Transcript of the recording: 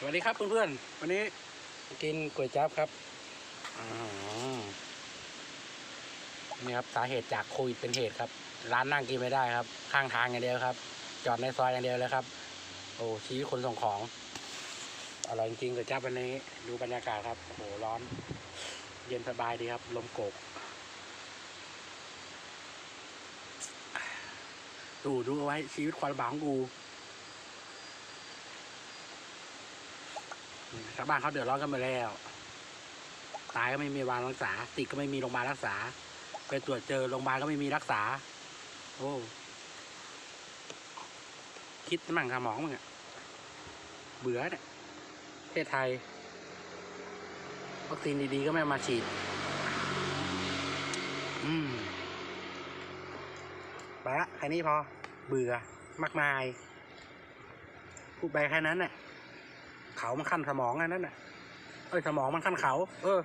สวัสดีครับเพื่อนๆ วันนี้กินก๋วยจั๊บครับอ๋อนี่ครับ สาเหตุจากโควิดเป็นเหตุครับ ร้านนั่งกินไม่ได้ครับ ข้างทางอย่างเดียวครับ จอดในซอยอย่างเดียวเลยครับ โอ้ชีวิตคนส่งของอร่อยจริงๆก๋วยจั๊บวันนี้ ดูบรรยากาศครับโอ้โหร้อน เย็นสบายดีครับ ลมโกกดูดูเอาไว้ชีวิตความลำบากของกู ชาวบ้านเขาเดือดร้อนกันไปแล้ว ตายก็ไม่มีวางรักษา ติดก็ไม่มีโรงพยาบาลรักษา ไปตรวจเจอโรงพยาบาลก็ไม่มีรักษา โอ้คิดมั่งสมองมึงอะเบื่อเนี่ยประเทศไทย วัคซีนดีๆก็ไม่มาฉีด อืมไปละแค่นี้พอ เบื่อมากมาย พูดไปแค่นั้นน่ะ เขามันขั้นสมองอันนั้นน่ะเอ้ยสมองมันขั้นเขา เออ